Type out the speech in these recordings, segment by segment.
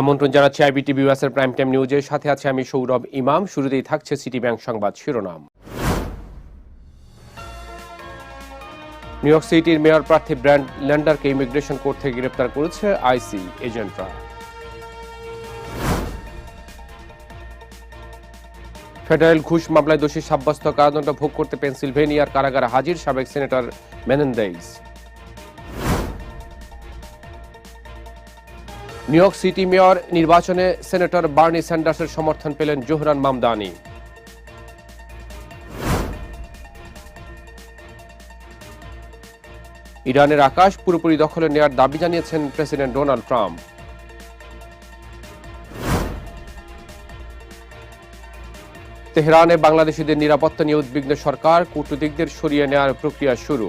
আমন্ত্রণ জানাচ্ছি আইবিটিভি ইউএসের প্রাইম টাইম নিউজের সাথে আছে আমি সৌরভ ইমাম। শুরুতেই থাকছে সিটি ব্যাংক সংবাদ শিরোনাম। নিউ ইয়র্ক সিটির মেয়র প্রার্থী ব্র্যান্ড ল্যান্ডারকে ইমিগ্রেশন কোর্ট থেকে গ্রেপ্তার করেছে আইসি এজেন্টরা ফেডারেল ঘুষ মামলায় দোষী সাব্যস্ত কারাদণ্ড ভোগ করতে পেনসিলভেনিয়ার কারাগারে হাজির সাবেক senator Menendez. New York City mayor নির্বাচনে সেনেটর বার্নি স্যান্ডার্সের সমর্থন পেলেন জোহরান মামদানি। ইরানের আকাশ পুরোপুরি দখলে নেয়ার দাবি জানিয়েছেন প্রেসিডেন্ট ডোনাল্ড ট্রাম্প। তেহরানে বাংলাদেশিদের নিরাপত্তা নিয়ে উদ্বিগ্ন সরকার, কূটনীতিকদের সরিয়ে নেওয়ার প্রক্রিয়া শুরু।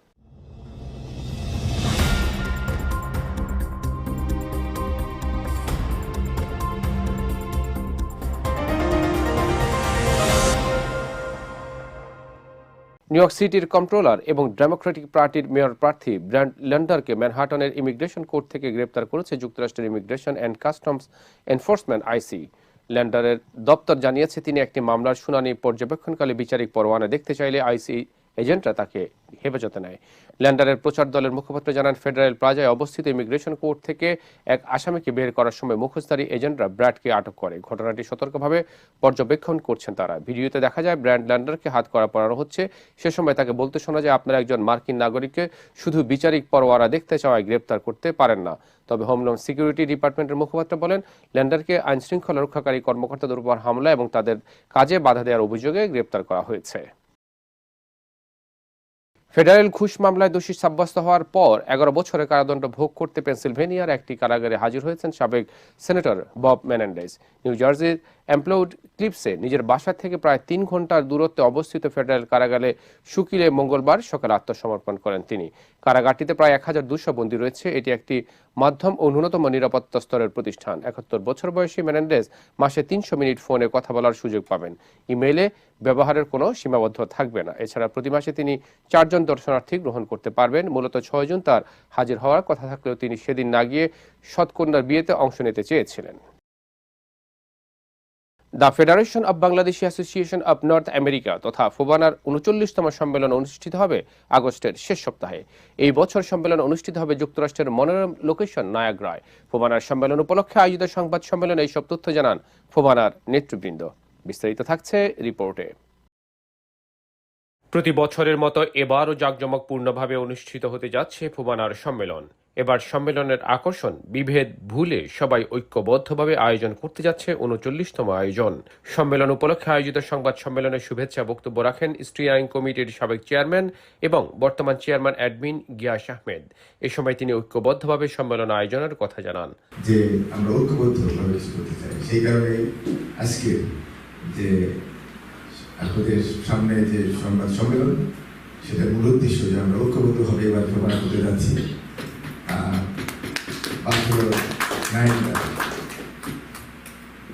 নিউ ইয়র্ক সিটির কন্ট্রোলার এবং ডেমোক্রেটিক পার্টির মেয়র প্রার্থী ব্র্যান্ড ল্যান্ডারকে ম্যানহাটনের ইমিগ্রেশন কোর্ট থেকে গ্রেপ্তার করেছে যুক্তরাষ্ট্রের ইমিগ্রেশন অ্যান্ড কাস্টমস এনফোর্সমেন্ট আইসি ল্যান্ডারের দপ্তর জানিয়েছে, তিনি একটি মামলার শুনানি পর্যবেক্ষণকালে বিচারিক পরোয়ানা দেখতে চাইলে আইসি এজেন্টরা তাকে হেফাজতে নেয়। ল্যান্ডারের প্রচার দলের মুখপাত্র জানান, ফেডারেল প্লাজায় অবস্থিত ইমিগ্রেশন কোর্ট থেকে এক আসামিকে বের করার সময় মুখোশধারী এজেন্টরা ব্র্যাডকে আটক করে। ঘটনাটি সতর্কভাবে পর্যবেক্ষণ করছেন তারা। ভিডিওতে দেখা যায় ব্র্যান্ড ল্যান্ডারকে হাত করা পড়ানো হচ্ছে। সে সময় তাকে বলতে শোনা যায়, আপনারা একজন মার্কিন নাগরিককে শুধু বিচারিক পরোয়ারা দেখতে চাওয়ায় গ্রেপ্তার করতে পারেন না। তবে হোমল্যান্ড সিকিউরিটি ডিপার্টমেন্টের মুখপাত্র বলেন, ল্যান্ডারকে আইন শৃঙ্খলা রক্ষাকারী কর্মকর্তাদের উপর হামলা এবং তাদের কাজে বাধা দেওয়ার অভিযোগে গ্রেপ্তার করা হয়েছে। ফেডারেল ঘুষ মামলায় দোষী সাব্যস্ত হওয়ার পর এগারো বছরের কারাদণ্ড ভোগ করতে পেনসিলভেনিয়ার একটি কারাগারে হাজির হয়েছেন সাবেক সেনেটর বব মেনেন্ডেজ। নিউ জার্সির এমপ্লয়েড ক্লিপসে নিজের বাসা থেকে প্রায় তিন ঘণ্টার দূরত্বে অবস্থিত ফেডারেল কারাগারে শুকিলে মঙ্গলবার সকালে আত্মসমর্পণ করেন তিনি। কারাগারটিতে প্রায় এক হাজার দুশো বন্দী রয়েছে। এটি একটি মাধ্যম ও ন্যূনতম নিরাপত্তা স্তরের প্রতিষ্ঠান। একাত্তর বছর বয়সী মেনেন্ডেজ মাসে তিনশো মিনিট ফোনে কথা বলার সুযোগ পাবেন। ইমেইলে ব্যবহারের কোনো সীমাবদ্ধ থাকবে না। এছাড়া প্রতি মাসে তিনি চারজন দর্শনার্থী গ্রহণ করতে পারবেন। মূলত ছয়জন তার হাজির হওয়ার কথা থাকলেও তিনি সেদিন না গিয়ে সৎকন্যার বিয়েতে অংশ নিতে চেয়েছিলেন। The federation of Bangladeshi association of North America তথা ফোবানার উনচল্লিশতম সম্মেলন অনুষ্ঠিত হবে আগস্টের শেষ সপ্তাহে। এই বছর সম্মেলন অনুষ্ঠিত হবে যুক্তরাষ্ট্রের মনোরম লোকেশন নায়াগ্রায় ফোবানার সম্মেলন উপলক্ষে আয়োজিত সংবাদ সম্মেলনে এইসব তথ্য জানান ফোবানার নেতৃবৃন্দ। বিস্তারিত থাকছে রিপোর্টে। প্রতি বছরের মতো এবারও জাঁকজমকপূর্ণভাবে অনুষ্ঠিত হতে যাচ্ছে ফুবানার সম্মেলন। এবার সম্মেলনের আকর্ষণ, বিভেদ ভুলে সবাই ঐক্যবদ্ধভাবে আয়োজন করতে যাচ্ছে উনচল্লিশতম আয়োজন। সম্মেলন উপলক্ষে আয়োজিত সংবাদ সম্মেলনে শুভেচ্ছা বক্তব্য রাখেন স্টিয়ারিং কমিটির সাবেক চেয়ারম্যান এবং বর্তমান চেয়ারম্যান অ্যাডমিন গিয়াস আহমেদ। এ সময় তিনি ঐক্যবদ্ধভাবে সম্মেলন আয়োজনের কথা জানান। যে আমরা ঐক্যবদ্ধভাবে সেই কারণে আজকে যে আপনাদের সামনে যে সংবাদ সম্মেলন, সেটার মূল উদ্দেশ্য যে আমরা ঐক্যবদ্ধভাবে এবার প্রমাণ করতে যাচ্ছি।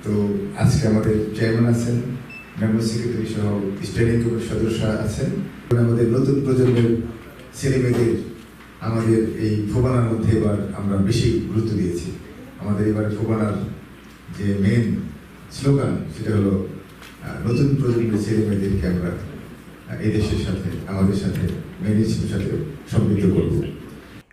তো আজকে আমাদের চেয়ারম্যান আছেন, মেম্বার সেক্রেটারি সহ স্ট্যান্ডিং কমিটির সদস্য আছেন। আমাদের নতুন প্রজন্মের ছেলেমেয়েদের আমাদের এই ফোবানার মধ্যে এবার আমরা বেশি গুরুত্ব দিয়েছি। আমাদের এবারে ফোবানার যে মেন স্লোগান সেটা হলো নতুন প্রজন্মের ছেলে মেয়েদেরকে আমরা আহ, এই দেশের সাথে আমাদের সাথে মেয়েদের সাথে সমৃদ্ধ করব।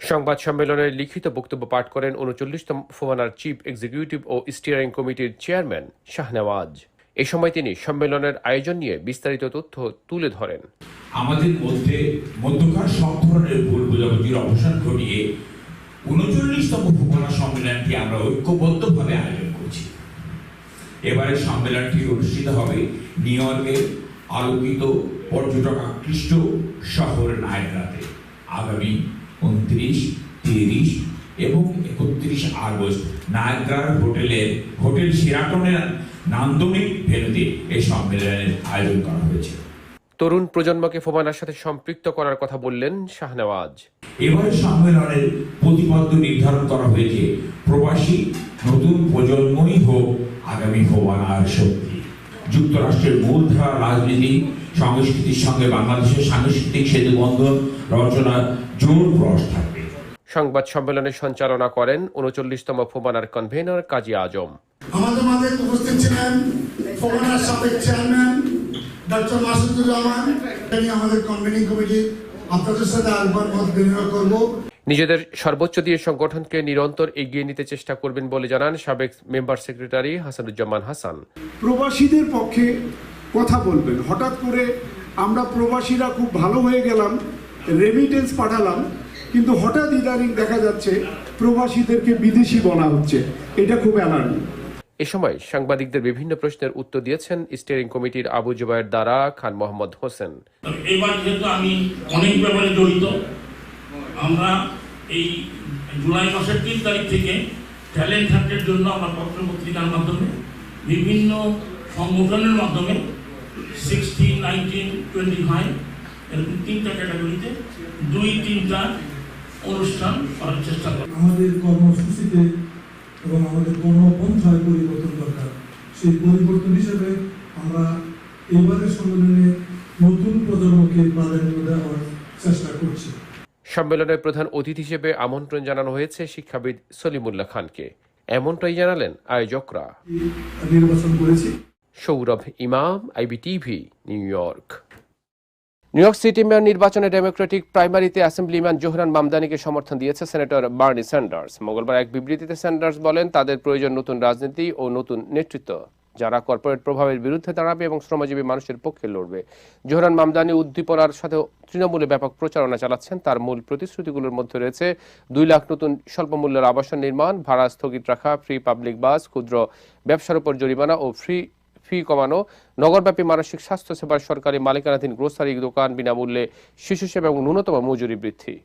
সংবাদ সম্মেলনে লিখিত বক্তব্য পাঠ করেন উনচল্লিশতম ফোমানার চিফ এক্সিকিউটিভ ও স্টিয়ারিং কমিটির চেয়ারম্যান শাহনেওয়াজ। এ সময় তিনি সম্মেলনের আয়োজন নিয়ে বিস্তারিত তথ্য তুলে ধরেন। আমাদের মধ্যে মধ্যকার সব ধরনের ভুল বোঝাবুঝির অবসান ঘটিয়ে উনচল্লিশতম ভূগোলা সম্মেলনটি আমরা ঐক্যবদ্ধভাবে আয়োজন করছি এবারে সম্মেলনটি অনুষ্ঠিত হবে নিউ ইয়র্কের আলোকিত পর্যটক আকৃষ্ট শহর নায়গ্রাতে আগামী উনত্রিশ তিরিশ এবং একত্রিশ আগস্ট নায়গ্রার হোটেলের হোটেল সিরাটনের নান্দনিক ভেন্যুতে এই সম্মেলনের আয়োজন করা হয়েছে। তরুণ প্রজন্মকে ফোবানার সাথে সম্পৃক্ত করার কথা বললেন শাহনেওয়াজ। এবারে সম্মেলনের প্রতিপাদ্য নির্ধারণ করা হয়েছে। প্রবাসী নতুন প্রজন্মই হোক আগামী ফোবানার শক্তি। যুক্তরাষ্ট্রের মূলধারা রাজনীতি সংস্কৃতির সঙ্গে বাংলাদেশের সাংস্কৃতিক সেতু বন্ধন রচনার জোর প্রয়াস থাকবে। সংবাদ সম্মেলনে সঞ্চালনা করেন উনচল্লিশতম ফোবানার কনভেনর কাজী আজম। আমাদের মাঝে উপস্থিত ছিলেন ফোবানার সাবেক চেয়ারম্যান ডক্টর মাসুদুর রহমান তিনি আমাদের কনভেনিং কমিটি আপনাদের সাথে আরেকবার মত বিনিময় করব। নিজেদের সর্বোচ্চ দিয়ে সংগঠনকে নিরন্তর এগিয়ে নিতে চেষ্টা করবেন বলে জানান সাবেক মেম্বার সেক্রেটারি হাসানুজ্জামান হাসান। প্রবাসীদের পক্ষে কথা বলবেন। হঠাৎ করে আমরা প্রবাসীরা খুব ভালো হয়ে গেলাম রেমিটেন্স পাঠালাম কিন্তু হঠাৎ ইদানিং দেখা যাচ্ছে প্রবাসীদেরকে বিদেশি বলা হচ্ছে। এটা খুব অ্যালার্মিং এ সময় সাংবাদিকদের বিভিন্ন প্রশ্নের উত্তর দিয়েছেন স্টিয়ারিং কমিটির আবু জুবায়ের দ্বারা খান মোহাম্মদ হোসেন। এবার যেহেতু আমি অনেক ব্যাপারে জড়িত আমরা এই জুলাই মাসের তিন তারিখ থেকে ট্যালেন্ট হান্টের জন্য আমরা পত্র পত্রিকার মাধ্যমে বিভিন্ন সংগঠনের মাধ্যমে সিক্সটিন নাইনটিন টোয়েন্টি ফাইভ এরকম তিনটা ক্যাটাগরিতে দুই তিনটা অনুষ্ঠান করার চেষ্টা করি আমাদের কর্মসূচিতে এবং আমাদের কর্মপন্থায় পরিবর্তন দরকার। সেই পরিবর্তন হিসেবে আমরা এবারের সম্মেলনে নতুন প্রজন্মকে প্রাধান্য দেওয়ার চেষ্টা করছি। সম্মেলনের প্রধান অতিথি হিসেবে আমন্ত্রণ জানানো হয়েছে শিক্ষাবিদ সলিমুল্লাহ খানকে। এমনটাই জানালেন আয়োজকরা। নির্বাচন করেছি। Saurav Imam IBTV New York. New York City mayor নির্বাচনে ডেমোক্রেটিক প্রাইমারিতে অ্যাসেম্বলিম্যান জোহরান মামদানিকে সমর্থন দিয়েছে সেনেটর বার্নি স্যান্ডার্স মঙ্গলবার এক বিবৃতিতে স্যান্ডার্স বলেন, তাদের প্রয়োজন নতুন রাজনীতি ও নতুন নেতৃত্ব, যারা কর্পোরেট প্রভাবের বিরুদ্ধে দাঁড়াবে এবং শ্রমজীবী মানুষের পক্ষে লড়বে। জোহরান মামদানি উদ্দীপনার সাথে তৃণমূলে ব্যাপক প্রচারণা চালাচ্ছেন। তার মূল প্রতিশ্রুতিগুলোর মধ্যে রয়েছে, দুই লাখ নতুন স্বল্পমূল্যের আবাসন নির্মাণ, ভাড়া স্থগিত রাখা ফ্রি পাবলিক বাস ক্ষুদ্র ব্যবসার উপর জরিমানা ও ফ্রি ফি কমানো, নগরব্যাপী মানসিক স্বাস্থ্য সেবার সরকারি মালিকানাধীন গ্রোসারি দোকান বিনামূল্যে শিশু সেবা এবং ন্যূনতম মজুরি বৃদ্ধি।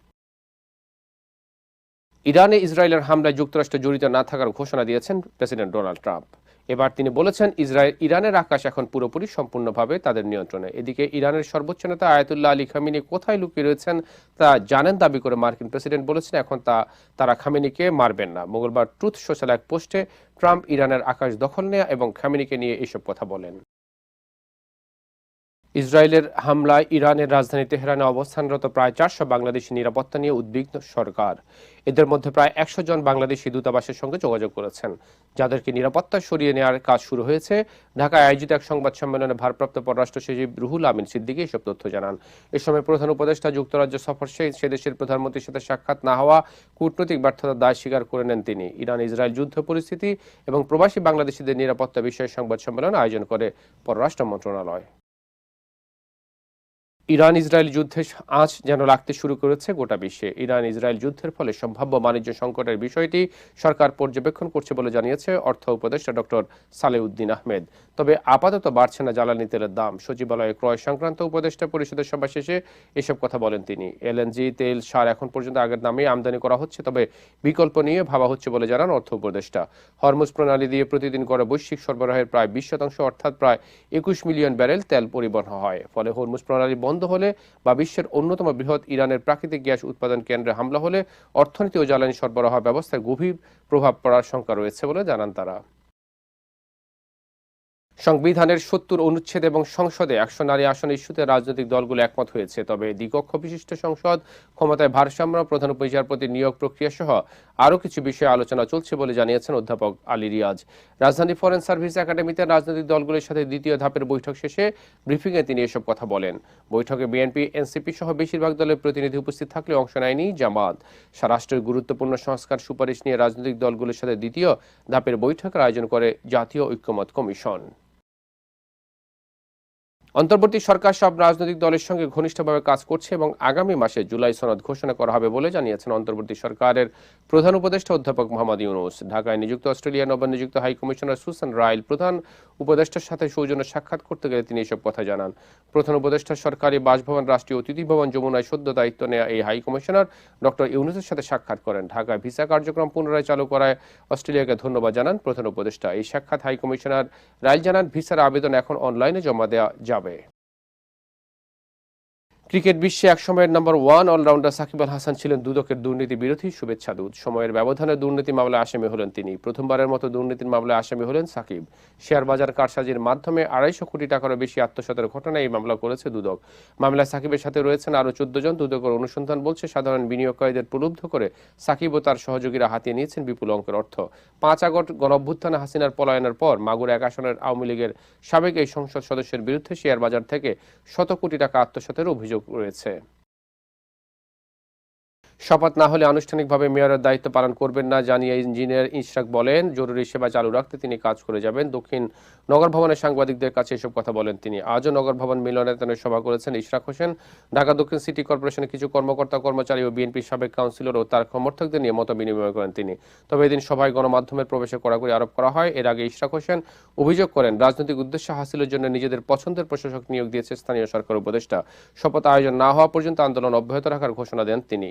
ইরানে ইসরায়েলের হামলায় যুক্তরাষ্ট্র জড়িত না থাকার ঘোষণা দিয়েছেন প্রেসিডেন্ট ডোনাল্ড ট্রাম্প। এবার তিনি বলেছেন, ইসরায়েল, ইরানের আকাশ এখন পুরোপুরি সম্পূর্ণভাবে তাদের নিয়ন্ত্রণে। এদিকে ইরানের সর্বোচ্চ নেতা আয়াতুল্লাহ আলী খামিনি কোথায় লুকিয়ে রয়েছেন তা জানেন দাবি করে মার্কিন প্রেসিডেন্ট বলেছেন, এখন তা, তারা খামিনিকে মারবেন না। মঙ্গলবার ট্রুথ সোশ্যাল এক পোস্টে ট্রাম্প ইরানের আকাশ দখল নেয়া এবং খামিনিকে নিয়ে এসব কথা বলেন। ইসরায়েলের হামলায় ইরানের রাজধানী তেহরানে অবস্থানরত প্রায় চারশো বাংলাদেশি নিরাপত্তা নিয়ে উদ্বিগ্ন সরকার। এদের মধ্যে প্রায় একশো জন বাংলাদেশি দূতাবাসের সঙ্গে যোগাযোগ করেছেন। যাদেরকে নিরাপত্তা সরিয়ে নেওয়ার কাজ শুরু হয়েছে। ঢাকায় আয়োজিত এক সংবাদ সম্মেলনে ভারপ্রাপ্ত পররাষ্ট্র সচিব রুহুল আমিন সিদ্দিকী এসব তথ্য জানান। এ সময় প্রধান উপদেষ্টা, যুক্তরাজ্য সফর সে দেশের প্রধানমন্ত্রীর সাথে সাক্ষাৎ না হওয়া, কূটনৈতিক ব্যর্থতার দায় স্বীকার করে নেন তিনি। ইরান ইসরায়েল যুদ্ধ পরিস্থিতি এবং প্রবাসী বাংলাদেশিদের নিরাপত্তা বিষয়ে সংবাদ সম্মেলন আয়োজন করে পররাষ্ট্র মন্ত্রণালয়। ইরান ইসরায়েল যুদ্ধে আঁচ যেন লাগতে শুরু করেছে গোটা বিশ্বে। ইরান ইসরায়েল যুদ্ধের ফলে সম্ভাব্য বাণিজ্য সংকটের বিষয়টি সরকার পর্যবেক্ষণ করছে বলে জানিয়েছে অর্থ উপদেষ্টা ডক্টর সালেউদ্দিন আহমেদ। তবে আপাতত বাড়ছে না জ্বালানি তেলের দাম। সচিবালয়ে ক্রয় সংক্রান্ত উপদেষ্টা পরিষদের সভা শেষে এসব কথা বলেন তিনি। এলএনজি, তেল, সার এখন পর্যন্ত আগের দামে আমদানি করা হচ্ছে, তবে বিকল্প নিয়ে ভাবা হচ্ছে বলে জানান অর্থ উপদেষ্টা। হরমুজ প্রণালী দিয়ে প্রতিদিন করে বৈশ্বিক সরবরাহের প্রায় বিশ শতাংশ, অর্থাৎ প্রায় একুশ মিলিয়ন ব্যারেল তেল পরিবহন হয়। ফলে হরমুজ প্রণালী বন্ধ হলে বা বিশ্বের অন্যতম বৃহৎ ইরানের প্রাকৃতিক গ্যাস উৎপাদন কেন্দ্রে হামলা হলে অর্থনীতি ও জ্বালানি সরবরাহ ব্যবস্থায় গভীর প্রভাব পড়ার শঙ্কা রয়েছে বলে জানান তারা। সংবিধানের সত্তর অনুচ্ছেদ এবং সংসদে একশো নারী আসন ইস্যুতে রাজনৈতিক দলগুলো একমত হয়েছে। তবে দ্বিকক্ষ বিশিষ্ট সংসদ, ক্ষমতায় ভারসাম্য, প্রধান বিচারপতি নিয়োগ প্রক্রিয়া সহ আরও কিছু বিষয়ে আলোচনা চলছে বলে জানিয়েছেন অধ্যাপক আলী রিয়াজ। রাজধানী ফরেন সার্ভিস একাডেমিতে রাজনৈতিক দলগুলোর সাথে দ্বিতীয় ধাপের বৈঠক শেষে ব্রিফিংয়ে তিনি এসব কথা বলেন। বৈঠকে বিএনপি, এনসিপি সহ বেশিরভাগ দলের প্রতিনিধি উপস্থিত থাকলে অংশ নেয়নি জামাত। স্বরাষ্ট্রের গুরুত্বপূর্ণ সংস্কার সুপারিশ নিয়ে রাজনৈতিক দলগুলোর সাথে দ্বিতীয় ধাপের বৈঠকের আয়োজন করে জাতীয় ঐক্যমত কমিশন। অন্তর্বর্তী সরকার সব রাজনৈতিক দলের সঙ্গে ঘনিষ্ঠভাবে কাজ করছে এবং আগামী মাসে জুলাই সনদ ঘোষণা করা হবে বলে জানিয়েছেন অন্তর্বর্তী সরকারের প্রধান উপদেষ্টা অধ্যাপক মোহাম্মদ ইউনুস। ঢাকায় নিযুক্ত অস্ট্রেলিয়া নবনিযুক্ত হাই কমিশনার সুসান রাইল প্রধান উপদেষ্টার সাথে সৌজন্য সাক্ষাৎ করতে গেলে তিনি এসব কথা জানান। প্রধান উপদেষ্টা সরকারি বাসভবন, রাষ্ট্রীয় অতিথি ভবন যমুনায় সদ্য দায়িত্ব নেওয়া এই হাই কমিশনার ডক্টর ইউনুসের সাথে সাক্ষাৎ করেন। ঢাকায় ভিসা কার্যক্রম পুনরায় চালু করায় অস্ট্রেলিয়াকে ধন্যবাদ জানান প্রধান উপদেষ্টা। এই সাক্ষাৎ হাই কমিশনার রাইল জানান, ভিসার আবেদন এখন অনলাইনে জমা দেওয়া যাবে ক্রিকেট বিশ্বে একসময়ের number one allrounder Shakib Al Hasan ছিলেন দুদকের দুর্নীতি বিরোধী শুভেচ্ছা দূত। সময়ের ব্যবধানে দুর্নীতি মামলায় আসামি হলেন তিনি। প্রথমবারের মতো দুর্নীতির মামলায় আসামি হলেন সাকিব। শেয়ার বাজার কারসাজির মাধ্যমে আড়াইশো কোটি টাকারও বেশি আত্মসাতের ঘটনায় এই মামলা করেছে দুদক। মামলায় সাকিবের সাথে রয়েছেন আরও চোদ্দ জন। দুদকের অনুসন্ধান বলছে, সাধারণ বিনিয়োগকারীদের প্রলুব্ধ করে সাকিব ও তার সহযোগীরা হাতিয়ে নিয়েছেন বিপুল অঙ্কের অর্থ। পাঁচ আগস্ট গণঅভ্যুত্থানে হাসিনার পলায়নের পর মাগুরা এক আসনের আওয়ামী লীগের সাবেক এই সংসদ সদস্যের বিরুদ্ধে শেয়ার বাজার থেকে শত কোটি টাকা আত্মসাতের অভিযোগ রয়েছে। শপথ না হলে আনুষ্ঠানিকভাবে মেয়রের দায়িত্ব পালন করবেন না, জানিয়ে ইঞ্জিনিয়ার ইশরাক বলেন। জরুরি সেবা চালু রাখতে তিনি কাজ করে যাবেন। দক্ষিণ নগর ভবনের সাংবাদিকদের কাছে এসব কথা বলেন তিনি। আজও নগর ভবন মিলনায়তনে সভা করেছেন ইশরাক হোসেন। ঢাকা দক্ষিণ সিটি কর্পোরেশনের কিছু কর্মকর্তা, কর্মচারী ও বিএনপির সাবেক কাউন্সিলর ও তার সমর্থকদের নিয়ে মত বিনিময় করেন তিনি। তবে এদিন সভায় গণমাধ্যমের প্রবেশে কড়াকড়ি আরোপ করা হয়। এর আগে ইশরাক হোসেন অভিযোগ করেন, রাজনৈতিক উদ্দেশ্য হাসিলের জন্য নিজেদের পছন্দের প্রশাসক নিয়োগ দিয়েছে স্থানীয় সরকার উপদেষ্টা। শপথ আয়োজন না হওয়া পর্যন্ত আন্দোলন অব্যাহত রাখার ঘোষণা দেন তিনি।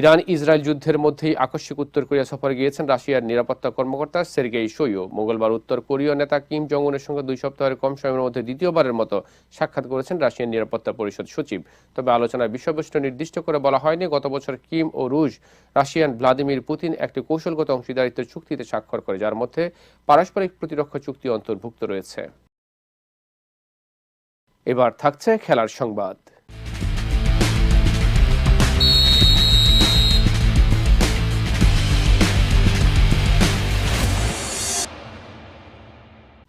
ইরান ইসরায়েল যুদ্ধের মধ্যেই আকস্মিক উত্তর কোরিয়া সফরে গিয়েছেন রাশিয়ার নিরাপত্তা কর্মকর্তা সের্গেই শৈও মঙ্গলবার উত্তর কোরীয় নেতা কিম জং উনের সঙ্গে দুই সপ্তাহের কম সময়ের মধ্যে দ্বিতীয়বারের মতো সাক্ষাৎ করেছেন রাশিয়ার নিরাপত্তা পরিষদ সচিব। তবে আলোচনার বিষয়বস্তু নির্দিষ্ট করে বলা হয়নি। গত বছর কিম ও রুশ, রাশিয়ান ভ্লাদিমির পুতিন একটি কৌশলগত অংশীদারিত্বের চুক্তিতে স্বাক্ষর করে, যার মধ্যে পারস্পরিক প্রতিরক্ষা চুক্তি অন্তর্ভুক্ত রয়েছে। এবার থাকছে খেলার সংবাদ।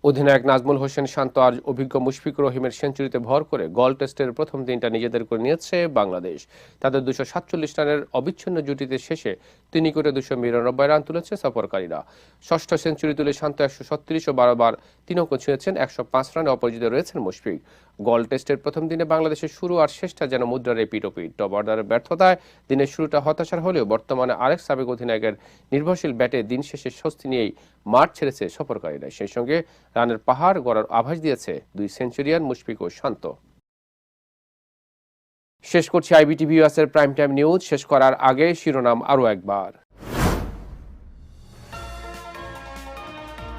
অধিনায়ক নাজমুল হোসেন শান্ত আর অভিজ্ঞ মুশফিক রহিমের সেঞ্চুরিতে ভর করে গল টেস্টের প্রথম দিনটা নিজেদের করে নিয়েছে বাংলাদেশ। তাদের দুশো সাতচল্লিশ রানের অবিচ্ছিন্ন জুটিতে শেষে তিনি করে দুশো নিরানব্বই রান তুলেছে সফরকারীরা। ষষ্ঠ সেঞ্চুরি তুলে শান্ত একশো ছত্রিশ ও বারোবার তিন অঙ্ক ছুঁয়েছেন, একশো পাঁচ রানে অপরাজিত রয়েছেন মুশফিক। গল টেস্টের প্রথম দিনে বাংলাদেশের শুরু আর শেষটা যেন মুদ্রার এপিটোপিট টপ অর্ডারের ব্যর্থতায় দিনের শুরুটা হতাশার হলেও বর্তমানে আরেক সাবেক অধিনায়কের নির্ভরশীল ব্যাটে দিন শেষে স্বস্তি নিয়েই মাঠ ছেড়েছে সফরকারীরা। সেই সঙ্গে রানের পাহাড় গড়ার আভাস দিয়েছে দুই সেঞ্চুরিয়ান মুশফিক ও শান্ত। শেষ করছি আইবিটিভি এর প্রাইম টাইম নিউজ। শেষ করার আগে শিরোনাম আরও একবার।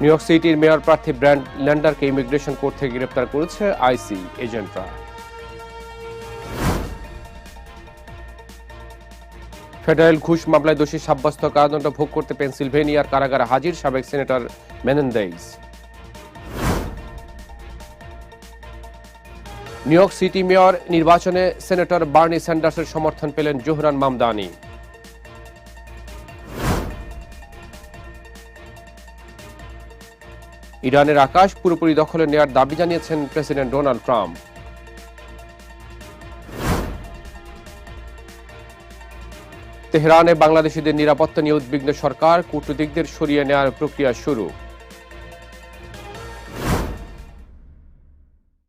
নিউ ইয়র্ক সিটির মেয়র প্রার্থী ব্র্যান্ড ল্যান্ডারকে ইমিগ্রেশন কোর্ট থেকে গ্রেপ্তার করেছে আইসি এজেন্টরা। ফেডারেল ঘুষ মামলায় দোষী সাব্যস্ত কারাদণ্ড ভোগ করতে পেনসিলভেনিয়ার কারাগারে হাজির সাবেক senator Menendez. New York City mayor নির্বাচনে সেনেটর বার্নি স্যান্ডার্সের সমর্থন পেলেন জোহরান মামদানি। ইরানের আকাশ পুরোপুরি দখলে নেয়ার দাবি জানিয়েছেন প্রেসিডেন্ট ডোনাল্ড ট্রাম্প। তেহরানে বাংলাদেশিদের নিরাপত্তা নিয়ে উদ্বিগ্ন সরকার, কূটনীতিকদের সরিয়ে নেওয়ার প্রক্রিয়া শুরু।